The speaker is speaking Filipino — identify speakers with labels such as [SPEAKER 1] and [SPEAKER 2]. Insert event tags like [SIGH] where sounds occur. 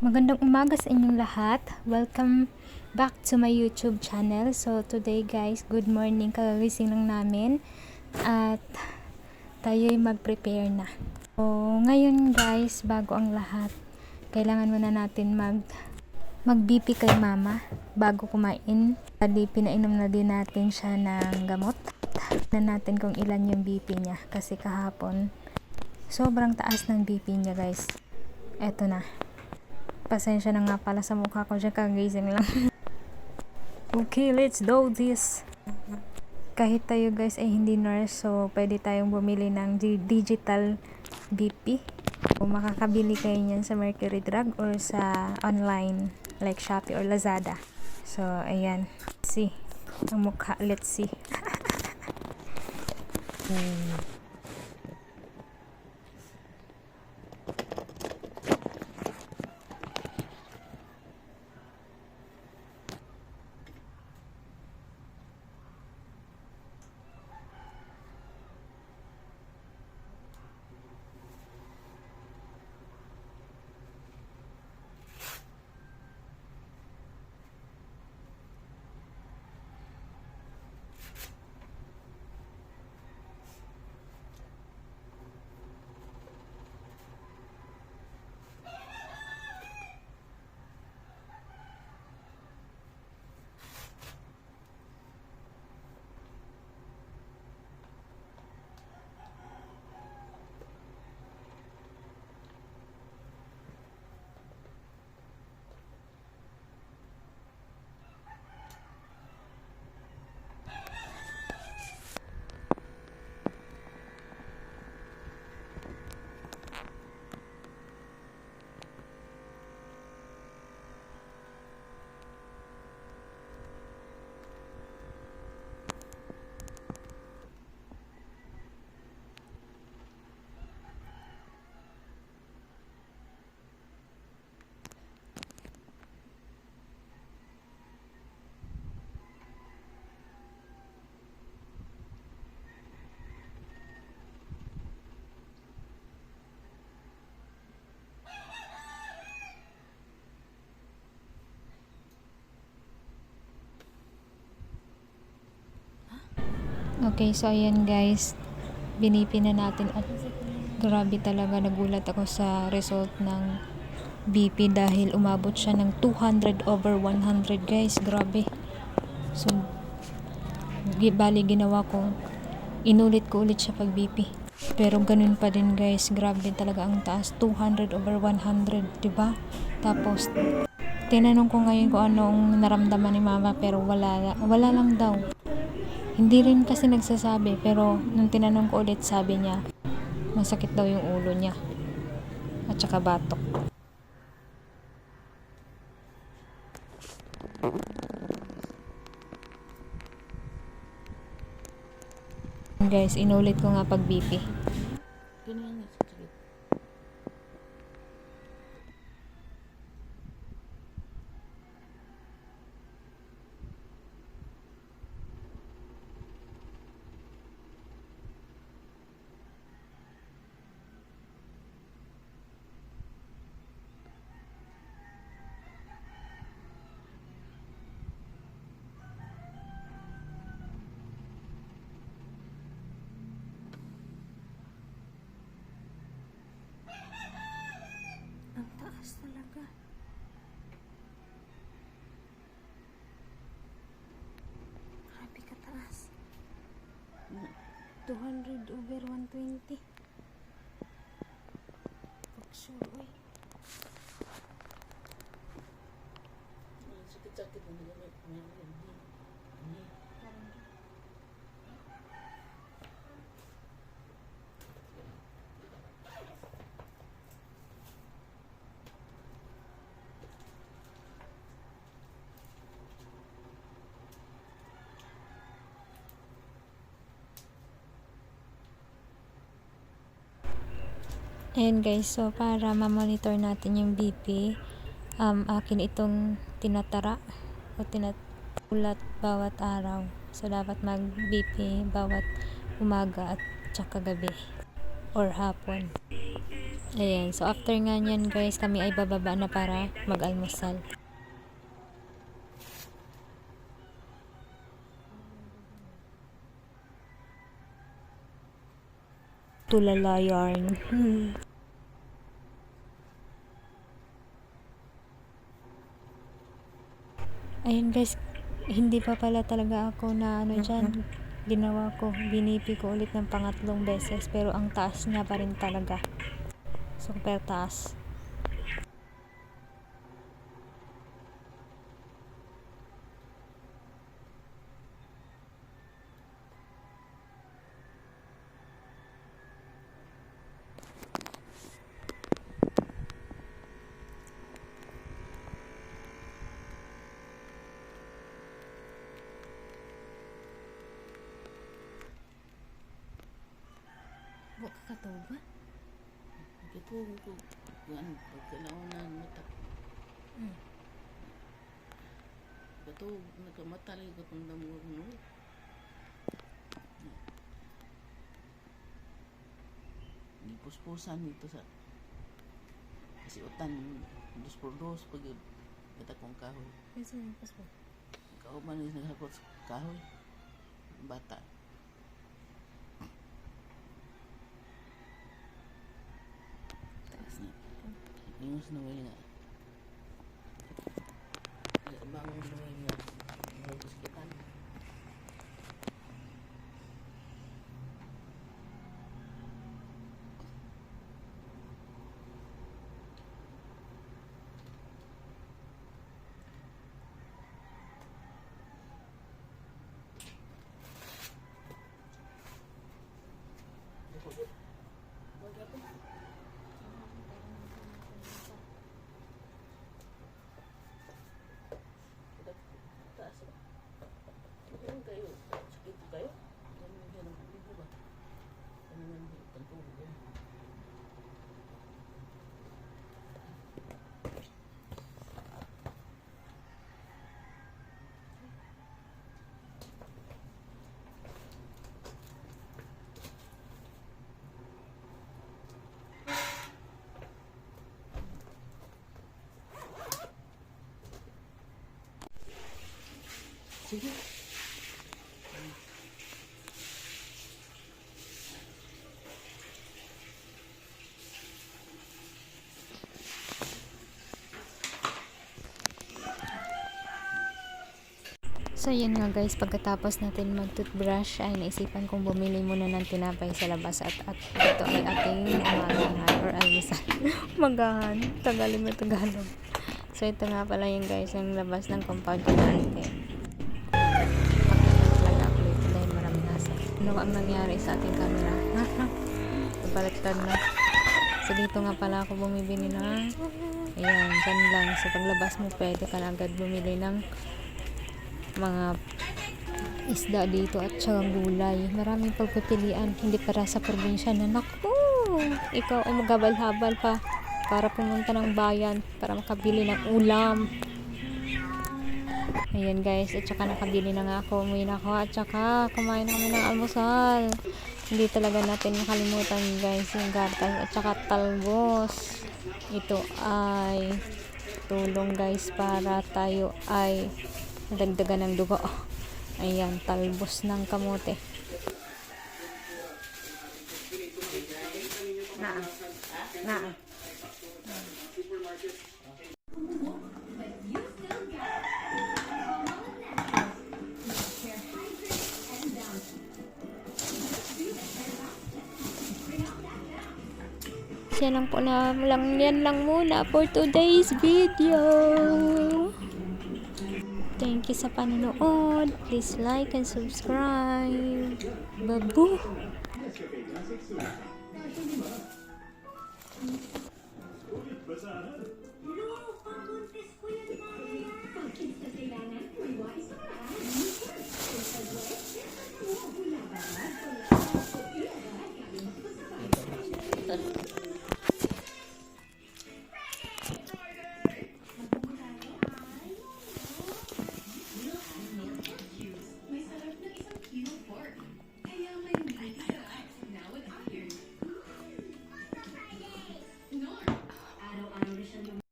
[SPEAKER 1] Magandang umaga sa inyong lahat. Welcome back to my YouTube channel. So today guys, good morning. Kagagising lang namin at tayo'y mag-prepare na. So ngayon guys, bago ang lahat, kailangan muna natin mag mag-BP kay mama bago kumain. Tadi pinainom na din natin siya ng gamot. Na natin kung ilan yung BP niya kasi kahapon sobrang taas ng BP niya guys. Eto na. Pasensya na nga pala sa mukha ko dyan kagising lang. [LAUGHS] okay, let's do this. Kahit tayo guys ay hindi nurse, so pwede tayong bumili ng di- digital BP. O makakabili kayo niyan sa Mercury Drug or sa online like Shopee or Lazada. So, ayan. See. Ang mukha. Let's see. [LAUGHS] Okay, so ayan guys. Binipi na natin at grabe talaga nagulat ako sa result ng BP dahil umabot siya ng 200 over 100 guys. Grabe. So, bali ginawa ko, inulit ko ulit siya pag BP. Pero ganun pa din guys, grabe talaga ang taas. 200 over 100, 'di ba? Tapos, tinanong ko ngayon kung anong naramdaman ni mama pero wala, wala lang daw. Hindi rin kasi nagsasabi pero nung tinanong ko ulit sabi niya masakit daw yung ulo niya at saka batok. Guys, inulit ko nga pag BP. Ang taas talaga. Grabe ka taas. 200 over 120. Pag sure, uy. Ayan guys, so para ma-monitor natin yung BP, um, akin itong tinatara o tinatulat bawat araw. So dapat mag-BP bawat umaga at tsaka gabi or hapon. Ayan, so after nga nyan guys, kami ay bababa na para mag-almusal. Tulala yarn. [LAUGHS] Ayun guys, hindi pa pala talaga ako na ano dyan. Ginawa ko, binipi ko ulit ng pangatlong beses pero ang taas niya pa rin talaga. Super taas. Buka ka to ba?
[SPEAKER 2] Katulog ko. Kuan, pagkalaunan mata.
[SPEAKER 1] Hmm.
[SPEAKER 2] Katulog, nagkamata lang ko itong ko no. Gipuspusan nito sa kasi utan dos por dos pag kita kong kahoy.
[SPEAKER 1] Kasi yung passport.
[SPEAKER 2] Kauban is naghakot kahoy. Bata. Lingus na wala nga. Bangon na wala nga. Lingus kita. Taas ba? Ano kayo? Sakit po kayo? Ano yung ganun? Libo ba? Ano yung tagtulog yan? Sige.
[SPEAKER 1] So yun nga guys, pagkatapos natin mag-toothbrush ay naisipan kong bumili muna ng tinapay sa labas at, at ito ay ating umagahan or almusal. [LAUGHS] Magahan, Tagalog na Tagalog. So ito nga pala yung guys, yung labas ng compound natin. Ano ang nangyari sa ating camera? Nabaliktad na. So dito nga pala ako bumibili ng Ayan, dyan lang. So paglabas mo pwede ka agad bumili ng mga isda dito at saka gulay. Maraming pagpipilian. Hindi para sa probinsya na naku, ikaw ay magabal-habal pa para pumunta ng bayan para makabili ng ulam. Ayan guys, at saka nakabili na nga ako. Umuwi na ako at saka kumain na kami ng almusal. Hindi talaga natin makalimutan guys yung gatas at saka talbos. Ito ay tulong guys para tayo ay dagdagan ng dugo. Ayan, talbos ng kamote. Yan lang po na lang yan lang muna for today's video. Thank you sa panonood. Please like and subscribe. Babu.
[SPEAKER 3] Thank you.